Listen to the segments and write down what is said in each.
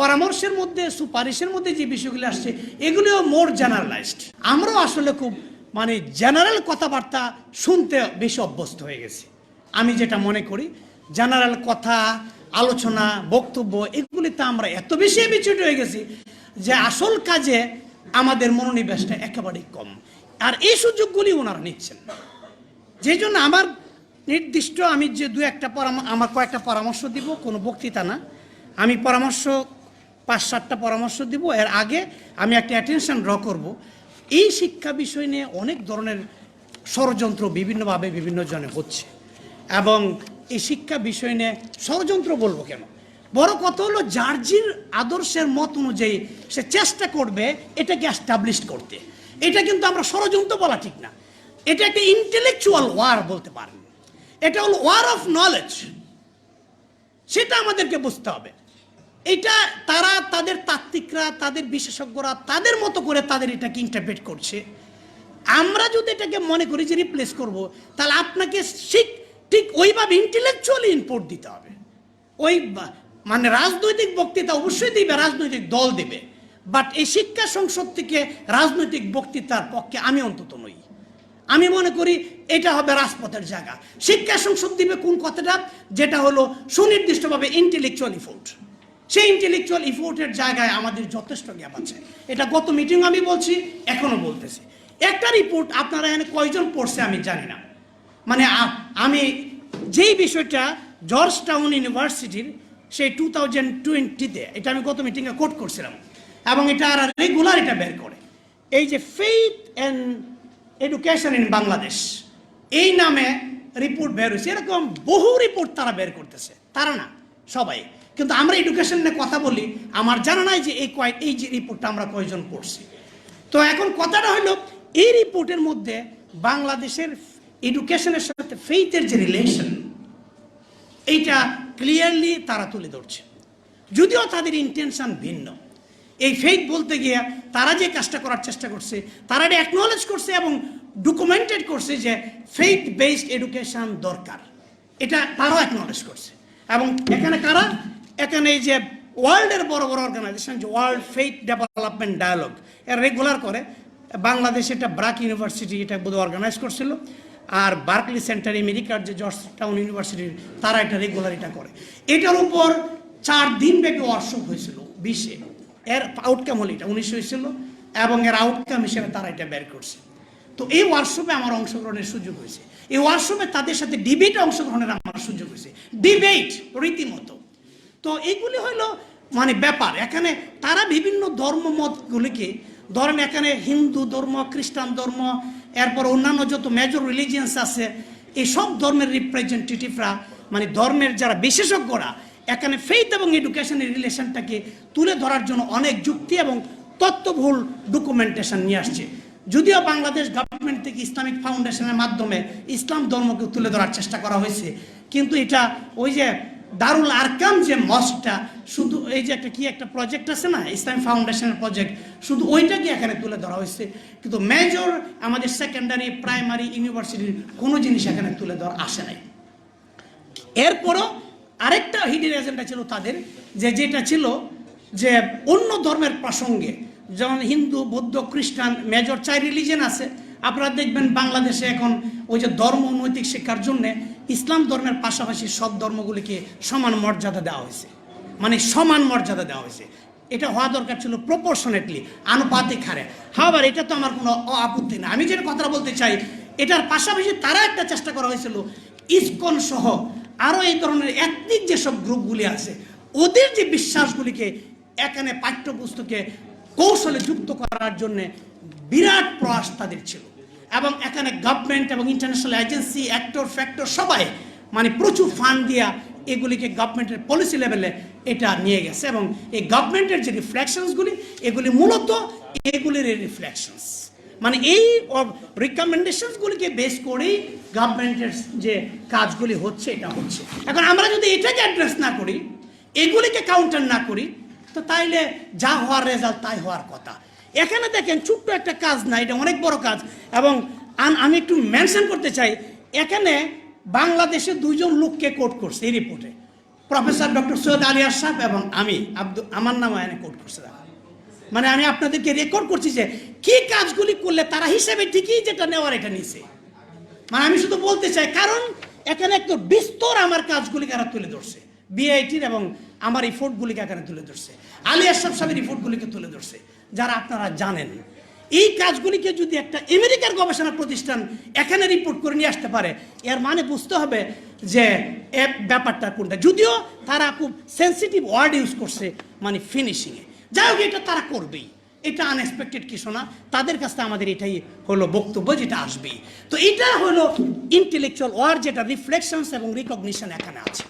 পরামর্শের মধ্যে, সুপারিশের মধ্যে যে বিষয়গুলো আসছে, এগুলিও মোর জেনারেলাইজড আমরাও আসলে খুব মানে জেনারেল কথাবার্তা শুনতে বেশি অভ্যস্ত হয়ে গেছি। আমি যেটা মনে করি জেনারেল কথা, আলোচনা, বক্তব্য, এগুলিতে আমরা এত বেশি বিচ্যুত হয়ে গেছি যে আসল কাজে আমাদের মনোনিবেশটা একেবারেই কম। আর এই সুযোগগুলি ওনারা নিচ্ছেন। না যে জন্য আমার নির্দিষ্ট আমি যে দু একটা পরামর্শ আমার কয়েকটা পরামর্শ দিব, কোনো বক্তৃতা না। আমি পরামর্শ পাঁচ সাতটা পরামর্শ দিব। এর আগে আমি একটা অ্যাটেনশন ড্র করব। এই শিক্ষা বিষয় নিয়ে অনেক ধরনের ষড়যন্ত্র বিভিন্নভাবে বিভিন্ন জনে হচ্ছে। এবং এই শিক্ষা বিষয় নিয়ে ষড়যন্ত্র বলব কেন? বড় কথা হলো, জার্জির আদর্শের মত অনুযায়ী সে চেষ্টা করবে এটাকে অ্যাস্টাবলিশ করতে। এটা কিন্তু আমরা ষড়যন্ত্র বলা ঠিক না। এটা একটা ইন্টেলেকচুয়াল ওয়ার বলতে পারেন। এটা হলো ওয়ার অফ নলেজ সেটা আমাদেরকে বুঝতে হবে। এটা তারা, তাদের তাত্ত্বিকরা, তাদের বিশেষজ্ঞরা তাদের মতো করে তাদের এটাকে ইন্টারপ্রেট করছে। আমরা যদি এটাকে মনে করি যে রিপ্লেস করব, তাহলে আপনাকে ঠিক ঠিক ওইভাবে ইন্টেলেকচুয়ালি ইনপুট দিতে হবে। ওই মানে রাজনৈতিক বক্তৃতা অবশ্যই দিবে, রাজনৈতিক দল দেবে। বাট এই শিক্ষা সংসদ থেকে রাজনৈতিক বক্তৃতার পক্ষে আমি অন্তত নই। আমি মনে করি এটা হবে রাজপথের জায়গা। শিক্ষা সংসদ দিবে কোন কথাটা? যেটা হলো সুনির্দিষ্টভাবে ইন্টেলেকচুয়াল ইফোর্ট সেই ইন্টেলেকচুয়াল ইফোর্টের জায়গায় আমাদের যথেষ্ট জ্ঞাপ আছে। এটা গত মিটিং আমি বলছি, এখনও বলতেছি। একটা রিপোর্ট আপনারা এখানে কয়জন পড়ছে আমি জানি না। মানে আমি যেই বিষয়টা জর্জ টাউন ইউনিভার্সিটির সেই টু থাউজেন্ড টোয়েন্টিতে এটা আমি গত মিটিংয়ে কোট করছিলাম, এবং এটা আর রেগুলার এটা বের করে। এই যে faith and education in Bangladesh এই নামে রিপোর্ট বের হয়েছে। এরকম বহু রিপোর্ট তারা বের করতেছে। তারা না, সবাই। কিন্তু আমরা এডুকেশন নিয়ে কথা বলি, আমার জানা নাই যে এই কয় এই যে রিপোর্টটা আমরা কয়জন পড়ছি। তো এখন কথাটা হলো, এই রিপোর্টের মধ্যে বাংলাদেশের এডুকেশনের সাথে ফেইথের যে রিলেশন এইটা ক্লিয়ারলি তারা তুলে ধরছে। যদিও তাদের ইন্টেনশন ভিন্ন। এই ফেক বলতে গিয়ে তারা যে কাজটা করার চেষ্টা করছে, তারা এটা অ্যাকনোলেজ করছে এবং ডকুমেন্টেড করছে যে ফেইথ বেসড এডুকেশন দরকার। এটা তারাও অ্যাকনোলেজ করছে। এবং এখানে কারা? এখানে এই যে ওয়ার্ল্ডের বড় বড় অর্গানাইজেশন যে ওয়ার্ল্ড ফেইথ ডেভেলপমেন্ট ডায়ালগ, এর রেগুলার করে। বাংলাদেশে এটা ব্রাক ইউনিভার্সিটি এটা বোধ অর্গানাইজ করছিল। আর বার্কলি সেন্টার আমেরিকার যে জর্জ টাউন ইউনিভার্সিটির তারা এটা রেগুলার এটা করে। এটার উপর চার দিন ব্যাপী ওয়ার্কশপ হয়েছিল, বিশে। এর আউটকাম হলো এটা, উনিশ হয়েছিল, এবং এর আউটকাম হিসেবে তারা এটা বের করছে। তো এই ওয়ার্কশপে আমার অংশগ্রহণের সুযোগ হয়েছে। এই ওয়ার্কশপে তাদের সাথে ডিবেটে অংশগ্রহণের আমার সুযোগ হয়েছে। ডিবেট রীতিমতো। তো এইগুলি হলো মানে ব্যাপার। এখানে তারা বিভিন্ন ধর্মমতগুলিকে ধরেন এখানে হিন্দু ধর্ম, খ্রিস্টান ধর্ম, এরপর অন্যান্য যত মেজর রিলিজিয়ান্স আছে এই সব ধর্মের রিপ্রেজেন্টেটিভরা মানে ধর্মের যারা বিশেষজ্ঞরা, এখানে ফেইথ এবং এডুকেশনের রিলেশনটাকে তুলে ধরার জন্য অনেক যুক্তি এবং তত্ত্ববহুল ডকুমেন্টেশন নিয়ে আসছে। যদিও বাংলাদেশ গভর্নমেন্ট থেকে ইসলামিক ফাউন্ডেশনের মাধ্যমে ইসলাম ধর্মকে তুলে ধরার চেষ্টা করা হয়েছে, কিন্তু এটা ওই যে দারুল আরকাম যে মস্কটা শুধু এই যে একটা কি একটা প্রজেক্ট আছে না ইসলামিক ফাউন্ডেশনের প্রজেক্ট শুধু ওইটাকে এখানে তুলে ধরা হয়েছে। কিন্তু মেজর আমাদের সেকেন্ডারি প্রাইমারি ইউনিভার্সিটির কোনো জিনিস এখানে তুলে ধরা আসে নাই। এরপরও আরেকটা হিডেন এজেন্ডা ছিল তাদের, যে যেটা ছিল যে অন্য ধর্মের প্রসঙ্গে, যেমন হিন্দু, বৌদ্ধ, খ্রিস্টান মেজর চাই রিলিজেন আছে আপনারা দেখবেন বাংলাদেশে এখন ওই যে ধর্ম নৈতিক শিক্ষার জন্য ইসলাম ধর্মের পাশাপাশি সব ধর্মগুলিকে সমান মর্যাদা দেওয়া হয়েছে। মানে সমান মর্যাদা দেওয়া হয়েছে। এটা হওয়া দরকার ছিল প্রপোর্শনেটলি আনুপাতিক হারে। হাবার এটা তো আমার কোনো আপত্তি না। আমি যেটা কথাটা বলতে চাই, এটার পাশাপাশি তারা একটা চেষ্টা করা হয়েছিল, ইসকন সহ আরও এই ধরনের এথনিক যেসব গ্রুপগুলি আছে, ওদের যে বিশ্বাসগুলিকে এখানে পাঠ্যপুস্তকে কৌশলে যুক্ত করার জন্যে বিরাট প্রয়াস তাদের ছিল। এবং এখানে গভর্নমেন্ট এবং ইন্টারন্যাশনাল এজেন্সি অ্যাক্টর ফ্যাক্টর সবাই মানে প্রচুর ফান্ড দিয়া এগুলিকে গভর্নমেন্টের পলিসি লেভেলে এটা নিয়ে গেছে এবং এই গভর্নমেন্টের যে রিফ্লেকশনসগুলি এগুলি মূলত এগুলির রিফ্লেকশনস মানে এই রিকমেন্ডেশনসগুলিকে বেস করেই গভর্নমেন্টের যে কাজগুলি হচ্ছে, এটা হচ্ছে। এখন আমরা যদি এটাকে অ্যাড্রেস না করি, এগুলিকে কাউন্টার না করি, তো তাইলে যা হওয়ার রেজাল্ট তাই হওয়ার কথা। এখানে দেখেন ছোট্ট একটা কাজ না, এটা অনেক বড় কাজ। এবং আমি একটু মেনশন করতে চাই, এখানে বাংলাদেশে দুইজন লোককে কোট করছে এই রিপোর্টে প্রফেসর ডক্টর সৈয়দ আলী আশরাফ এবং আমি, আব্দুল আমার নাম এনে কোট করছে মানে আমি আপনাদেরকে রেকর্ড করছি যে, কি কাজগুলি করলে তারা হিসেবে ঠিকই যেটা নেওয়ার এটা নিছে। মানে আমি শুধু বলতে চাই, কারণ এখানে একটু বিস্তর আমার কাজগুলিকে এরা তুলে ধরছে। বিআইটির এবং আমার রিপোর্টগুলিকে এখানে তুলে ধরছে। আলী আশরাফ সাহেবের রিপোর্টগুলিকে তুলে ধরছে। যারা আপনারা জানেন। এই কাজগুলিকে যদি একটা আমেরিকার গবেষণা প্রতিষ্ঠান এখানে রিপোর্ট করে নিয়ে আসতে পারে, এর মানে বুঝতে হবে যে এ ব্যাপারটা কোনটা। যদিও তারা খুব সেন্সিটিভ ওয়ার্ড ইউজ করছে মানে ফিনিশিংয়ে যাই হোক, এটা তারা করবেই। এটা আনএক্সপেক্টেড কিছু না। তাদের কাছ থেকে আমাদের এটাই হলো বক্তব্য যেটা আসবেই। তো এটা হলো ইন্টেলেকচুয়াল ওয়ার যেটা রিফ্লেকশনস এবং রিকগনিশন এখানে আছে।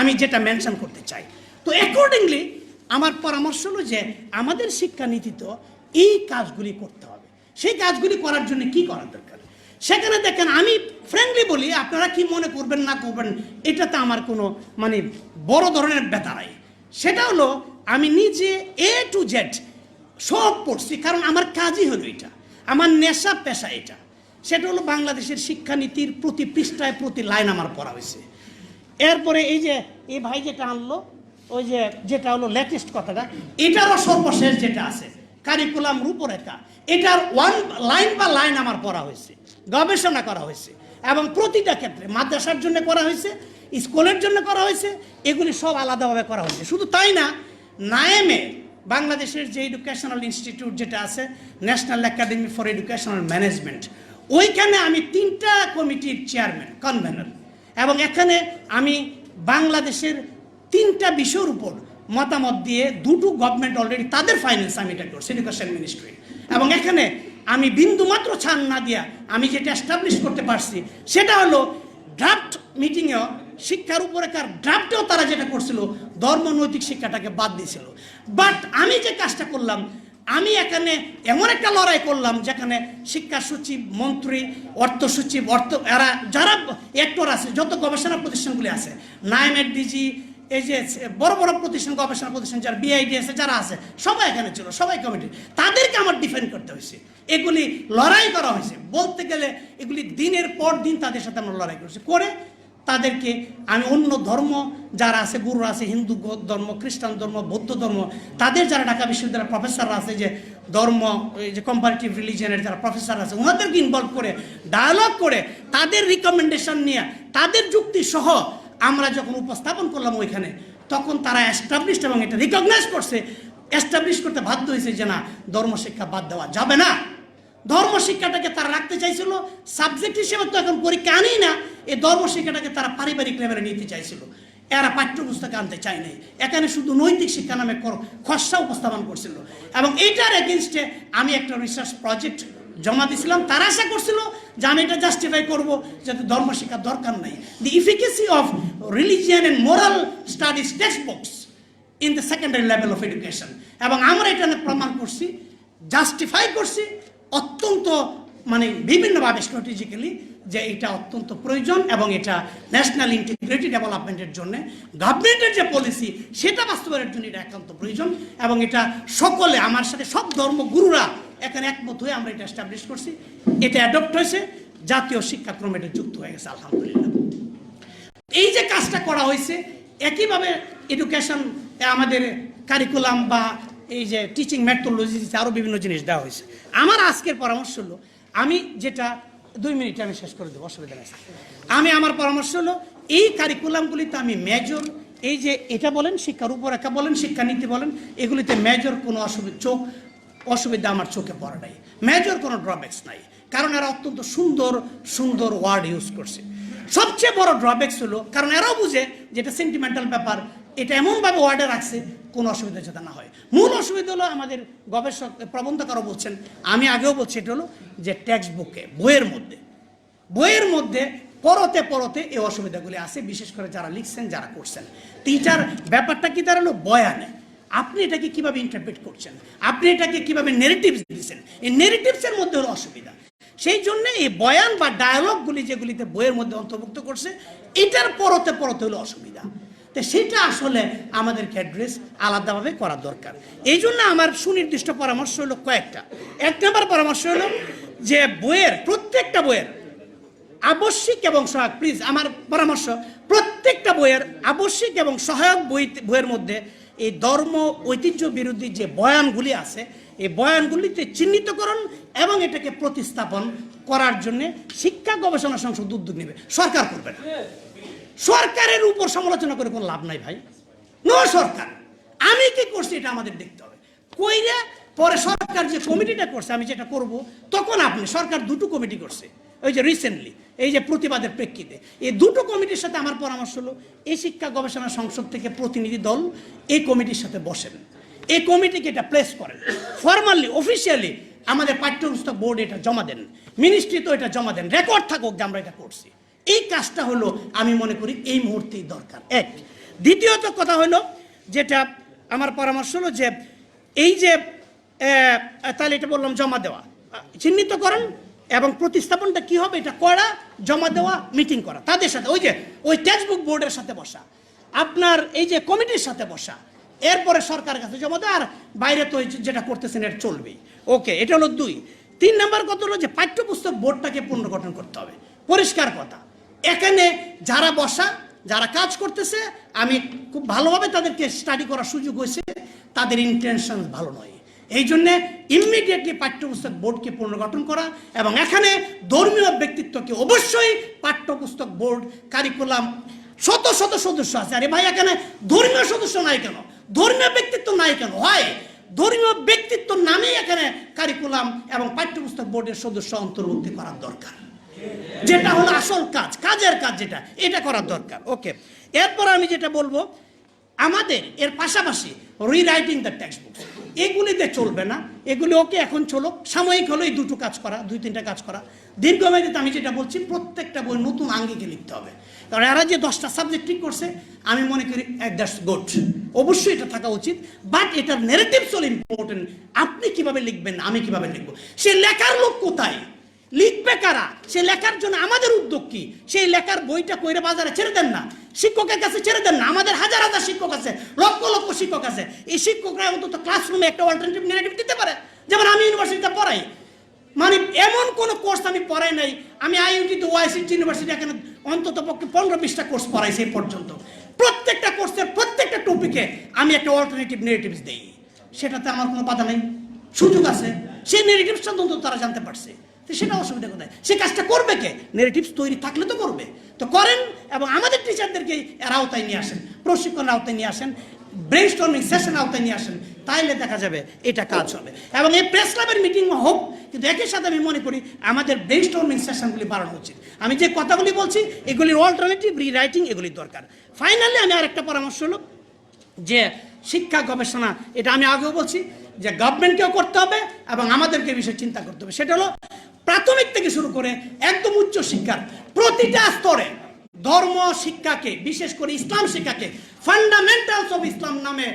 আমি যেটা মেনশন করতে চাই। তো অ্যাকর্ডিংলি আমার পরামর্শ হলো যে আমাদের শিক্ষানীতি তো এই কাজগুলি করতে হবে। সেই কাজগুলি করার জন্য কি করা দরকার? সেখানে দেখেন, আমি ফ্র্যাঙ্কলি বলি, আপনারা কি মনে করবেন না করবেন এটাতে আমার কোনো মানে বড় ধরনের নাই। সেটা হলো, আমি নিজে এ টু জেড সব পড়ছি, কারণ আমার কাজই হলো এটা। আমার নেশা পেশা এটা। সেটা হলো বাংলাদেশের শিক্ষানীতির প্রতি পৃষ্ঠায় প্রতি লাইন আমার পড়া হয়েছে। এরপরে এই যে, এই ভাই যেটা আনলো ওই যে যেটা হলো লেটেস্ট কথাটা, এটারও সর্বশেষ যেটা আছে কারিকুলাম রূপরেখা। এটার ওয়ান লাইন বা লাইন আমার পড়া হয়েছে, গবেষণা করা হয়েছে, এবং প্রতিটা ক্ষেত্রে, মাদ্রাসার জন্য করা হয়েছে, স্কুলের জন্য করা হয়েছে, এগুলি সব আলাদাভাবে করা হয়েছে। শুধু তাই না, নায়েমে বাংলাদেশের যে এডুকেশনাল ইনস্টিটিউট যেটা আছে national academy for educational management ওইখানে আমি তিনটা কমিটির চেয়ারম্যান কনভেনর এবং এখানে আমি বাংলাদেশের তিনটা বিষয়ের উপর মতামত দিয়ে দুটো গভর্নমেন্ট অলরেডি তাদের ফাইন্যান্স আমি এটা করছি এডুকেশন মিনিস্ট্রি এবং এখানে আমি বিন্দু মাত্র ছাড় না দিয়া আমি যেটা এস্টাবলিশ করতে পারছি, সেটা হলো ড্রাফট মিটিংয়েও শিক্ষার উপরে কার ড্রাফটেও তারা যেটা করছিল, ধর্ম নৈতিক শিক্ষাটাকে বাদ দিয়েছিল। বাট আমি যে কাজটা করলাম, আমি এখানে এমন একটা লড়াই করলাম, যেখানে শিক্ষা সচিব, মন্ত্রী, অর্থ সচিব, অর্থ, এরা, যারা অ্যাক্টর আছে, যত গবেষণা প্রতিষ্ঠানগুলি আছে নাইমের ডিজি এই যে বড় বড় প্রতিষ্ঠান, গবেষণা প্রতিষ্ঠান যারা বিআইডি আছে যারা আছে, সবাই এখানে ছিল, সবাই কমিটি তাদেরকে আমার ডিফেন্ড করতে হয়েছে। এগুলি লড়াই করা হয়েছে। বলতে গেলে, এগুলি দিনের পর দিন তাদের সাথে আমরা লড়াই করেছি। করে তাদেরকে আমি অন্য ধর্ম যারা আছে গুরু আছে, হিন্দু ধর্ম, খ্রিস্টান ধর্ম, বৌদ্ধ ধর্ম, তাদের যারা ঢাকা বিশ্ববিদ্যালয়ের প্রফেসররা আছে, যে ধর্ম এই যে কম্পারেটিভ রিলিজিয়নের যারা প্রফেসর আছে, ওনাদেরকে ইনভলভ করে ডায়ালগ করে, তাদের রিকমেন্ডেশন নিয়ে, তাদের যুক্তি সহ আমরা যখন উপস্থাপন করলাম ওইখানে, তখন তারা এস্টাবলিশড এবং এটা রিকগনাইজ করছে এস্টাবলিশ করতে বাধ্য হয়েছে যে না ধর্ম শিক্ষা বাদ দেওয়া যাবে না। ধর্ম শিক্ষাটাকে তারা রাখতে চাইছিল সাবজেক্ট হিসেবে তো এখন পরীক্ষা আনেই না, এই ধর্ম শিক্ষাটাকে তারা পারিবারিক লেভেলে নিতে চাইছিল। এরা পাঠ্যপুস্তকে আনতে চায় নাই। এখানে শুধু নৈতিক শিক্ষা নামে খসড়া উপস্থাপন করছিল। এবং এইটার এগেনস্টে আমি একটা রিসার্চ প্রজেক্ট জমা দিয়েছিলাম তারা আশা করছিল যে আমি এটা জাস্টিফাই করব, যাতে ধর্ম শেখার দরকার নাই। The efficacy of religion and moral studies text books in the secondary level of education এবং আমরা এটা প্রমাণ করছি জাস্টিফাই করছি অত্যন্ত মানে বিভিন্নভাবে স্ট্র্যাটেজিক্যালি যে এটা অত্যন্ত প্রয়োজন এবং এটা ন্যাশনাল ইন্টিগ্রিটি ডেভেলপমেন্টের জন্য গভর্নমেন্টের যে পলিসি সেটা বাস্তবায়নের জন্য এটা একান্ত প্রয়োজন এবং এটা সকলে, আমার সাথে সব ধর্মগুরুরা এখানে একমত হয়ে আমরা এটা এস্টাবলিশ করছি। এটা অ্যাডপ্ট হয়েছে, জাতীয় শিক্ষাক্রমে এটা যুক্ত হয়ে গেছে, আলহামদুলিল্লাহ। এই যে কাজটা করা হয়েছে, একইভাবে এডুকেশন আমাদের কারিকুলাম বা এই যে টিচিং মেথোলজি আরও বিভিন্ন জিনিস দেওয়া হয়েছে। আমার আজকের পরামর্শ হলো, আমি যেটা, দুই মিনিট আমি শেষ করে দেবো, অসুবিধা নেই আমি আমার পরামর্শ হলো, এই কারিকুলামগুলিতে আমি মেজর এই যে এটা বলেন, শিক্ষার উপরেখা বলেন, শিক্ষানীতি বলেন, এগুলিতে মেজর কোনো অসুবিধা চোখ অসুবিধা আমার চোখে পড়ে নাই। মেজর কোনো ড্রব্যাক্স নাই। কারণ এরা অত্যন্ত সুন্দর সুন্দর ওয়ার্ড ইউজ করছে। সবচেয়ে বড় ড্রব্যাক্স হলো, কারণ এরাও বুঝে যে এটা সেন্টিমেন্টাল ব্যাপার, এটা এমনভাবে ওয়ার্ডে রাখছে, কোনো অসুবিধা যাতে না হয়। মূল অসুবিধা হলো আমাদের গবেষক, প্রবন্ধকারও বলছেন, আমি আগেও বলছি, এটা হলো যে টেক্সট বুকে বইয়ের মধ্যে বইয়ের মধ্যে পরতে পরতে এই অসুবিধাগুলি আছে, বিশেষ করে যারা লিখছেন, যারা করছেন। টিচার ব্যাপারটা কি দাঁড়াল বয়ানে। আপনি এটাকে কীভাবে ইন্টারপ্রেট করছেন? আপনি এটাকে কীভাবে নেগেটিভস দিচ্ছেন এই নেগেটিভসের মধ্যে হলো অসুবিধা। সেই জন্য এই বয়ান বা ডায়ালগগুলি যেগুলিতে বইয়ের মধ্যে অন্তর্ভুক্ত করছে, এটার পরতে পরতে হলো অসুবিধা। তো সেটা আসলে আমাদেরকে অ্যাড্রেস আলাদাভাবে করা দরকার। এই জন্য আমার সুনির্দিষ্ট পরামর্শ হলো কয়েকটা। এক নম্বর পরামর্শ হলো যে বইয়ের, প্রত্যেকটা বইয়ের আবশ্যিক এবং সহায়ক প্লিজ আমার পরামর্শ, প্রত্যেকটা বইয়ের আবশ্যিক এবং সহায়ক বই বইয়ের মধ্যে এই ধর্ম ঐতিহ্য বিরোধী যে বয়ানগুলি আছে, এই বয়ানগুলিতে চিহ্নিতকরণ এবং এটাকে প্রতিস্থাপন করার জন্য শিক্ষা গবেষণা সংসদ উদ্যোগ নেবে। সরকার করবে না। সরকারের উপর সমালোচনা করে কোনো লাভ নাই ভাই। নো সরকার। আমি কি করছি এটা আমাদের দেখতে হবে। কইরা পরে সরকার যে কমিটিটা করছে, আমি যেটা করব, তখন আপনি সরকার দুটো কমিটি করছে। ওই যে রিসেন্টলি এই যে প্রতিবাদের প্রেক্ষিতে, এই দুটো কমিটির সাথে আমার পরামর্শ হলো, এই শিক্ষা গবেষণা সংসদ থেকে প্রতিনিধি দল এই কমিটির সাথে বসেন। এই কমিটিকে এটা প্লেস করেন। ফর্মালি অফিসিয়ালি আমাদের পাঠ্যপুস্তক বোর্ড এটা জমা দেন। মিনিস্ট্রি তো এটা জমা দেন। রেকর্ড থাকুক যে আমরা এটা করছি। এই কাজটা হলো, আমি মনে করি, এই মুহূর্তেই দরকার। এক। দ্বিতীয়ত কথা হলো, যেটা আমার পরামর্শ হলো যে, এই যে তাহলে এটা বললাম জমা দেওয়া। চিহ্নিতকরণ এবং প্রতিস্থাপনটা কি হবে? এটা করা, জমা দেওয়া মিটিং করা। তাদের সাথে, ওই যে, ওই টেক্সট বুক বোর্ডের সাথে বসা, আপনার এই যে কমিটির সাথে বসা। এরপরে সরকারের কাছে জমা দেওয়া, আর বাইরে তো যেটা করতেছেন, এটা চলবেই। ওকে, এটা হলো দুই। তিন নাম্বার কথা হলো যে, পাঠ্যপুস্তক বোর্ডটাকে পুনর্গঠন করতে হবে। পরিষ্কার কথা। এখানে যারা বসা, যারা কাজ করতেছে, আমি খুব ভালোভাবে তাদেরকে স্টাডি করার সুযোগ হয়েছে। তাদের ইন্টেনশন ভালো নয়। এই জন্যে ইমিডিয়েটলি পাঠ্যপুস্তক বোর্ডকে পুনর্গঠন করা এবং এখানে ধর্মীয় ব্যক্তিত্বকে অবশ্যই পাঠ্যপুস্তক বোর্ড কারিকুলাম শত শত সদস্য আছে। আরে ভাই, এখানে ধর্মীয় সদস্য নাই কেন? ধর্মীয় ব্যক্তিত্ব নাই কেন? হয়। ধর্মীয় ব্যক্তিত্ব নামেই এখানে কারিকুলাম এবং পাঠ্যপুস্তক বোর্ডের সদস্য অন্তর্ভুক্তি করার দরকার। যেটা হলো আসল কাজ, কাজের কাজ যেটা, এটা করার দরকার। ওকে, এরপর আমি যেটা বলব, আমাদের এর পাশাপাশি রিরাইটিং দ্য টেক্সট বুকস এগুলিতে চলবে না। এগুলি ওকে এখন চলো। সাময়িক হলো এই দুটো কাজ করা, দুই তিনটা কাজ করা। দীর্ঘমেয়াদীতে আমি যেটা বলছি, প্রত্যেকটা বই নতুন আঙ্গিকে লিখতে হবে। কারণ এরা যে দশটা সাবজেক্ট ঠিক করছে, আমি মনে করি দ্যাটস গুড অবশ্যই এটা থাকা উচিত বাট এটার নেগেটিভস চল ইম্পর্টেন্ট আপনি কীভাবে লিখবেন, আমি কীভাবে লিখব? সে লেখার লোক কোথায়? কারা সে লেখার জন্য আমাদের উদ্যোগ কি? সেই লেখার বইটা কইরে বাজারে ছেড়ে দেন না। শিক্ষকের কাছে ছেড়ে দেন না। আমাদের হাজার হাজার শিক্ষক আছে, লক্ষ লক্ষ শিক্ষক আছে। এই শিক্ষকরা অন্তত ক্লাসরুমে একটা অল্টারনেটিভ নেগেটিভ দিতে পারে। যেমন আমি ইউনিভার্সিটিতে পড়াই। মানে এমন কোন কোর্স আমি পড়াই নাই। আমি আইইউটিতে ওয়াইসিটি ইউনিভার্সিটি এখানে অন্তত পক্ষে পনেরো বিশটা কোর্স পড়াই সেই পর্যন্ত। প্রত্যেকটা কোর্সের প্রত্যেকটা টপিকে আমি একটা অল্টারনেটিভ নেগেটিভস দেই। সেটাতে আমার কোনো বাধা নেই। সুযোগ আছে। সেই নেগেটিভসটা অন্তত তারা জানতে পারছে। তো সেটা অসুবিধা কোথায়? সে কাজটা করবে কে? নেগেটিভস তৈরি থাকলে তো করবে। তো করেন এবং আমাদের টিচারদেরকে এর আওতায় নিয়ে আসেন প্রশিক্ষণ আওতায় নিয়ে আসেন ব্রেন স্টর্মিং সেশন আওতায় নিয়ে আসেন, তাইলে দেখা যাবে এটা কাজ হবে। এবং এই প্রেস ক্লাবের মিটিং হোক, কিন্তু একই সাথে আমি মনে করি আমাদের ব্রেন স্টর্মিং সেশনগুলি বাড়ানো উচিত। আমি যে কথাগুলি বলছি এগুলির অল্টারনেটিভ রিরাইটিং এগুলি দরকার। ফাইনালি আমি আরেকটা পরামর্শ হলো যে শিক্ষা গবেষণা, এটা আমি আগেও বলছি যে গভর্নমেন্টকেও করতে হবে এবং আমাদেরকে বিষয়ে চিন্তা করতে হবে। সেটা হলো প্রাথমিক থেকে শুরু করে একদম উচ্চ শিক্ষার প্রতিটা স্তরে ধর্ম শিক্ষাকে, বিশেষ করে ইসলাম শিক্ষাকে ফান্ডামেন্টালস অফ ইসলাম নামে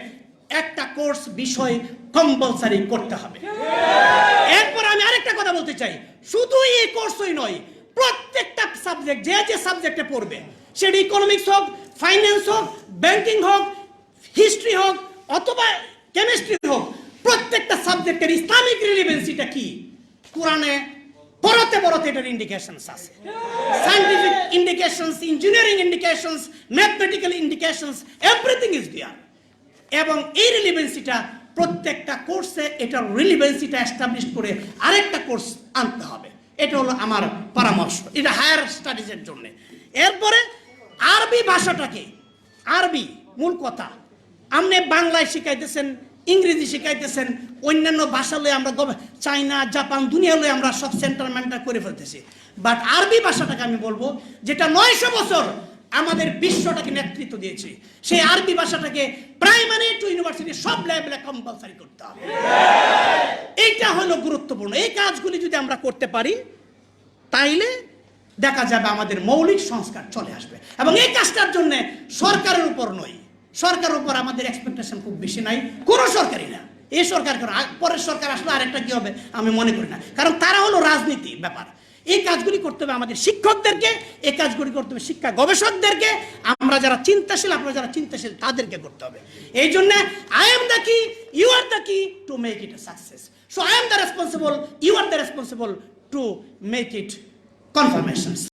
একটা কোর্স বিষয় কম্পালসারি করতে হবে। এরপর আমি আরেকটা কথা বলতে চাই। শুধু এই কোর্সই নয়, প্রত্যেকটা সাবজেক্ট যে যে সাবজেক্টে পড়বে, সেটা ইকোনমিক্স হোক ফাইন্যান্স হোক ব্যাংকিং হোক হিস্ট্রি হোক, অথবা কেমিস্ট্রি হোক প্রত্যেকটা সাবজেক্টের ইসলামিক রিলিভেন্সিটা কি? কোরআনে পরতে পরতে এটার ইন্ডিকেশনস আছে। Scientific indications engineering indications mathematical indications everything is there এবং এই রিলিভেন্সিটা প্রত্যেকটা কোর্সে এটার রিলিভেন্সিটা এস্টাবলিশ করে আরেকটা কোর্স আনতে হবে। এটা হলো আমার পরামর্শ। এটা হায়ার স্টাডিজের জন্য। এরপরে আরবি ভাষাটাকে, আরবি মূল কথা। আপনি বাংলায় শিখাইতেছেন ইংরেজি শিখাইতেছেন, অন্যান্য ভাষা লয়ে আমরা চাইনা, জাপান দুনিয়া লয়ে আমরা সব সেন্টার মেন্টার করে ফেলতেছি। বাট আরবি ভাষাটাকে আমি বলব, যেটা নয়শো বছর আমাদের বিশ্বটাকে নেতৃত্ব দিয়েছে। সেই আরবি ভাষাটাকে প্রাইমারি টু ইউনিভার্সিটি সব লেভেলে কম্পালসারি করতে হবে। এইটা হলো গুরুত্বপূর্ণ। এই কাজগুলি যদি আমরা করতে পারি, তাইলে দেখা যাবে আমাদের মৌলিক সংস্কার চলে আসবে। এবং এই কাজটার জন্য সরকারের উপর নয় সরকারের উপর আমাদের এক্সপেকটেশন খুব বেশি নাই, কোনো সরকারই না। এই সরকার কেন পরের সরকার আসলে আরেকটা কি হবে, আমি মনে করি না। কারণ তারা হলো রাজনীতি ব্যাপার। এই কাজগুলি করতে হবে আমাদের শিক্ষকদেরকে, এই কাজগুলি করতে হবে শিক্ষা গবেষকদেরকে, আমরা যারা চিন্তাশীল, আপনারা যারা চিন্তাশীল, তাদেরকে করতে হবে। এই জন্য I am the key you are the key to make it a success so I am the responsible you are the responsible to make it confirmations